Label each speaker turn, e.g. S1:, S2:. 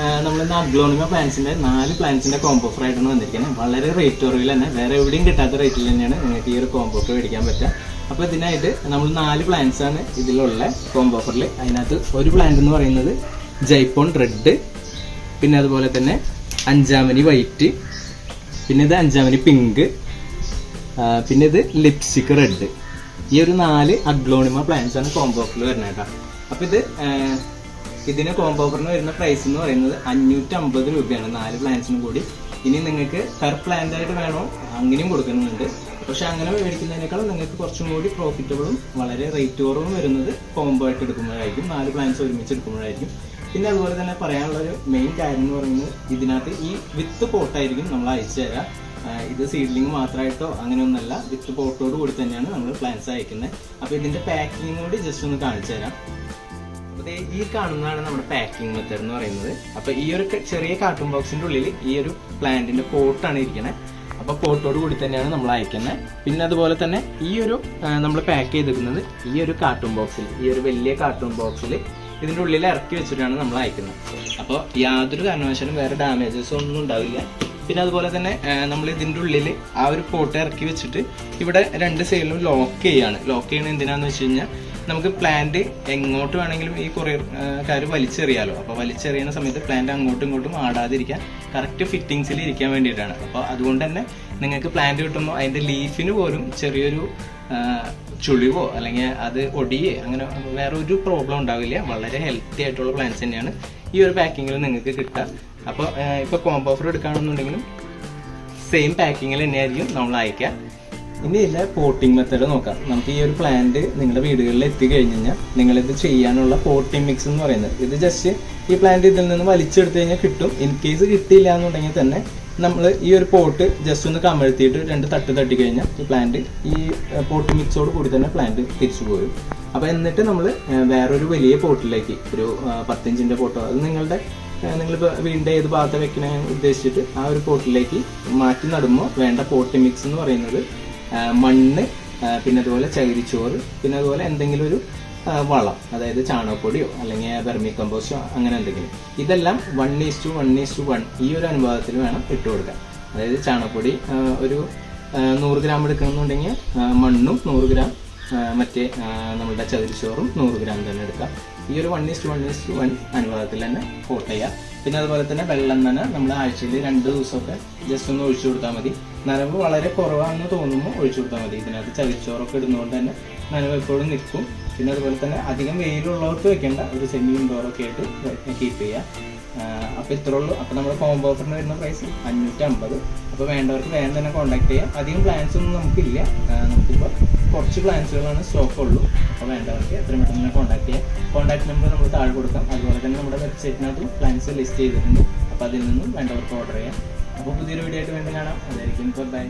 S1: ഇന്ന് അഗ്ലോണിമ പ്ലാന്റ്സിന്റെ നാല് പ്ലാന്റ്സിന്റെ combo offer ആയിട്ടാണ് വന്നിരിക്കുന്നത് വളരെ റേറ്റ് കുറവിൽ തന്നെ. വേറെ എവിടെയും കിട്ടാത്ത റേറ്റിൽ തന്നെയാണ് നിങ്ങൾക്ക് ഈ ഒരു കോംബോ ഒക്കെ മേടിക്കാൻ പറ്റുക. അപ്പോൾ ഇതിനായിട്ട് നമ്മൾ നാല് പ്ലാന്റ്സ് ആണ് ഇതിലുള്ള കോംബോ ഓഫറിൽ അതിനകത്ത് ഒരു പ്ലാന്റ് എന്ന് പറയുന്നത് ജൈപ്പോൺ റെഡ് പിന്നെ അതുപോലെ തന്നെ അഞ്ചാമനി വൈറ്റ് പിന്നെ ഇത് അഞ്ചാമനി പിങ്ക് പിന്നെ ഇത് ലിപ്സ്റ്റിക് റെഡ് ഈ ഒരു നാല് അഗ്ലോണിമ പ്ലാന്റ്സ് ആണ് കോംബോ ഓഫറിൽ വരുന്നത് കേട്ടോ. അപ്പോൾ ഇത് ഇതിന് കോംബോ ഓഫറിന് വരുന്ന പ്രൈസ് എന്ന് പറയുന്നത് അഞ്ഞൂറ്റി അമ്പത് രൂപയാണ്. നാല് പ്ലാന്റ്സിനും കൂടി. ഇനി നിങ്ങൾക്ക് പെർ പ്ലാന്റ് ആയിട്ട് വേണോ? അങ്ങനെയും കൊടുക്കുന്നുണ്ട്. പക്ഷെ അങ്ങനെ മേടിക്കുന്നതിനേക്കാളും നിങ്ങൾക്ക് കുറച്ചും കൂടി പ്രോഫിറ്റബിളും വളരെ റേറ്റ് കുറവും വരുന്നത് കോംബോ ആയിട്ട് എടുക്കുമ്പോഴായിരിക്കും. നാല് പ്ലാന്റ്സ് ഒരുമിച്ച് എടുക്കുമ്പോഴായിരിക്കും. പിന്നെ അതുപോലെ തന്നെ പറയാനുള്ള ഒരു മെയിൻ കാര്യം എന്ന് പറയുന്നത് ഇതിനകത്ത് ഈ വിത്ത് പോട്ടായിരിക്കും നമ്മൾ അയച്ചു തരാം. ഇത് സീഡ്ലിംഗ് മാത്രമായിട്ടോ അങ്ങനെയൊന്നല്ല വിത്ത് പോട്ടോട് കൂടി തന്നെയാണ് നമ്മൾ പ്ലാന്റ്സ് അയക്കുന്നത് അപ്പോൾ ഇതിന്റെ പാക്കിംഗ് കൂടി ജസ്റ്റ് ഒന്ന് കാണിച്ചു തരാം. ഈ കാണുന്നതാണ് നമ്മുടെ പാക്കിംഗ് മെത്തേഡ് എന്ന് പറയുന്നത്. അപ്പോൾ ഈ ഒരു ചെറിയ കാർട്ടൂൺ ബോക്സിന്റെ ഉള്ളിൽ ഈ ഒരു പ്ലാന്റിന്റെ പോട്ടാണ് ഇരിക്കുന്നത് അപ്പോൾ പോട്ടോട് കൂടി തന്നെയാണ് നമ്മൾ അയക്കുന്നത് പിന്നെ അതുപോലെ തന്നെ ഈ ഒരു നമ്മൾ പാക്ക് ചെയ്തിരിക്കുന്നത് ഈ ഒരു കാർട്ടൂൺ ബോക്സിൽ ഈ ഒരു വലിയ കാർട്ടൂൺ ബോക്സിൽ ഇതിന്റെ ഉള്ളിൽ ഇറക്കി വെച്ചിട്ടാണ് നമ്മൾ അയക്കുന്നത് അപ്പോൾ യാതൊരു കാരണവശാലും വേറെ ഡാമേജസ് ഒന്നും ഉണ്ടാവില്ല. പിന്നെ അതുപോലെ തന്നെ നമ്മൾ ഇതിന്റെ ഉള്ളിൽ ആ ഒരു പോട്ട് ഇറക്കി വെച്ചിട്ട് ഇവിടെ രണ്ട് സൈഡിലും ലോക്ക് ചെയ്യാണ്. ലോക്ക് ചെയ്യണത് എന്തിനാന്ന് വെച്ച് കഴിഞ്ഞാൽ നമുക്ക് പ്ലാന്റ് എങ്ങോട്ട് വേണമെങ്കിലും ഈ കൊറിയർക്കാർ വലിച്ചെറിയാലോ. അപ്പോൾ വലിച്ചെറിയുന്ന സമയത്ത് പ്ലാന്റ് അങ്ങോട്ടും ഇങ്ങോട്ടും ആടാതിരിക്കാൻ കറക്റ്റ് ഫിറ്റിങ്സിൽ ഇരിക്കാൻ വേണ്ടിയിട്ടാണ്. അപ്പോൾ അതുകൊണ്ട് തന്നെ നിങ്ങൾക്ക് പ്ലാന്റ് കിട്ടുമ്പോൾ അതിന്റെ ലീഫിന് പോലും ചെറിയൊരു ചുളിവോ അല്ലെങ്കിൽ അത് ഒടിയേ അങ്ങനെ വേറെ ഒരു പ്രോബ്ലം ഉണ്ടാവില്ല. വളരെ ഹെൽത്തി ആയിട്ടുള്ള പ്ലാന്റ്സ് തന്നെയാണ് ഈ ഒരു പാക്കിങ്ങിൽ നിങ്ങൾക്ക് കിട്ടുക. അപ്പോൾ ഇപ്പോൾ കോംബോ ഓഫർ എടുക്കുകയാണെന്നുണ്ടെങ്കിലും സെയിം പാക്കിങ്ങിൽ തന്നെയായിരിക്കും നമ്മൾ അയക്കുക ഇനി ഇതിലെ പോട്ടിംഗ് മെത്തേഡ് നോക്കാം. നമുക്ക് ഈ ഒരു പ്ലാന്റ് നിങ്ങളുടെ വീടുകളിൽ എത്തിക്കഴിഞ്ഞ് കഴിഞ്ഞാൽ നിങ്ങളിത് ചെയ്യാനുള്ള പോട്ടിംഗ് മിക്സ് എന്ന് പറയുന്നത്. ഇത് ജസ്റ്റ് ഈ പ്ലാന്റ് ഇതിൽ നിന്ന് വലിച്ചെടുത്ത് കഴിഞ്ഞാൽ കിട്ടും. ഇൻ കേസ് കിട്ടിയില്ല എന്നുണ്ടെങ്കിൽ തന്നെ നമ്മൾ ഈ ഒരു പോട്ട് ജസ്റ്റ് ഒന്ന് കമഴ്ത്തിയിട്ട് രണ്ട് തട്ട് തട്ടി കഴിഞ്ഞാൽ ഈ പ്ലാന്റ് ഈ പോട്ടിംഗ് മിക്സോട് കൂടി തന്നെ പ്ലാന്റ് തിരിച്ചു പോരും. അപ്പോൾ എന്നിട്ട് നമ്മൾ വേറൊരു വലിയ പോട്ടിലേക്ക് ഒരു പത്തഞ്ചിന്റെ പോട്ടോ അത് നിങ്ങളുടെ നിങ്ങളിപ്പോൾ വീടിന്റെ ഏത് ഭാഗത്ത് വെക്കണമെന്ന് ഉദ്ദേശിച്ചിട്ട് ആ ഒരു പോട്ടിലേക്ക് മാറ്റി നടുമ്പോൾ വേണ്ട പോട്ടിംഗ് മിക്സ് എന്ന് പറയുന്നത് മണ്ണ് പിന്നെ അതുപോലെ ചകിരിച്ചോറ് പിന്നെ അതുപോലെ എന്തെങ്കിലും ഒരു വളം അതായത് ചാണകപ്പൊടിയോ അല്ലെങ്കിൽ വെർമി കമ്പോസ്റ്റോ അങ്ങനെ എന്തെങ്കിലും. ഇതെല്ലാം one is two one is two one ഈ ഒരു അനുപാതത്തിൽ വേണം ഇട്ട് കൊടുക്കാൻ. അതായത് ചാണകപ്പൊടി ഒരു നൂറ് ഗ്രാം എടുക്കണമെന്നുണ്ടെങ്കിൽ മണ്ണും നൂറ് ഗ്രാം മറ്റേ നമ്മുടെ ചകിരിച്ചോറും നൂറ് ഗ്രാം തന്നെ എടുക്കാം. ഈ ഒരു one is two one is two one അനുപാതത്തിൽ തന്നെ കോട്ട് ചെയ്യാം. പിന്നെ അതുപോലെ തന്നെ വെള്ളം തന്നെ നമ്മൾ ആഴ്ചയിൽ രണ്ട് ദിവസമൊക്കെ ജസ്റ്റ് ഒന്ന് ഒഴിച്ചു കൊടുത്താൽ മതി. നനവ് വളരെ കുറവാണെന്ന് തോന്നുമ്പോൾ ഒഴിച്ചു കൊടുത്താൽ മതി. ഇതിനകത്ത് ചകിരിച്ചോറൊക്കെ ഇടുന്നതുകൊണ്ട് തന്നെ നനവ് എപ്പോഴും നിൽക്കും. പിന്നെ അതുപോലെ തന്നെ അധികം വെയിലുള്ളവർക്ക് വെക്കേണ്ട ഒരു സെമി ഇൻഡോറൊക്കെ ആയിട്ട് കീപ്പ് ചെയ്യുക അപ്പോൾ ഇത്രേ ഉള്ളൂ. അപ്പോൾ നമ്മുടെ കോംബോ ഓഫറിന് വരുന്ന പ്രൈസ് അഞ്ഞൂറ്റി അമ്പത് അപ്പോൾ വേണ്ടവർക്ക് വേഗം തന്നെ കോൺടാക്ട് ചെയ്യാം. അധികം പ്ലാൻസ് ഒന്നും നമുക്കില്ല. നമുക്കിപ്പോൾ കുറച്ച് പ്ലാൻസുകളാണ് സ്റ്റോക്ക് ഉള്ളൂ. അപ്പോൾ വേണ്ടവർക്ക് എത്രയും പെട്ടെന്ന് തന്നെ കോൺടാക്ട് ചെയ്യാം. കോൺടാക്ട് നമ്പർ നമ്മൾ താഴെ കൊടുക്കാം. അതുപോലെ തന്നെ നമ്മുടെ വെബ്സൈറ്റിനകത്തും പ്ലാൻസ് ലിസ്റ്റ് ചെയ്തിട്ടുണ്ട്. അപ്പോൾ അതിൽ നിന്നും വേണ്ടവർക്ക് ഓർഡർ ചെയ്യാം. അപ്പോൾ പുതിയൊരു വീഡിയോ ആയിട്ട് വീണ്ടും കാണാം. അതായിരിക്കും. ബൈ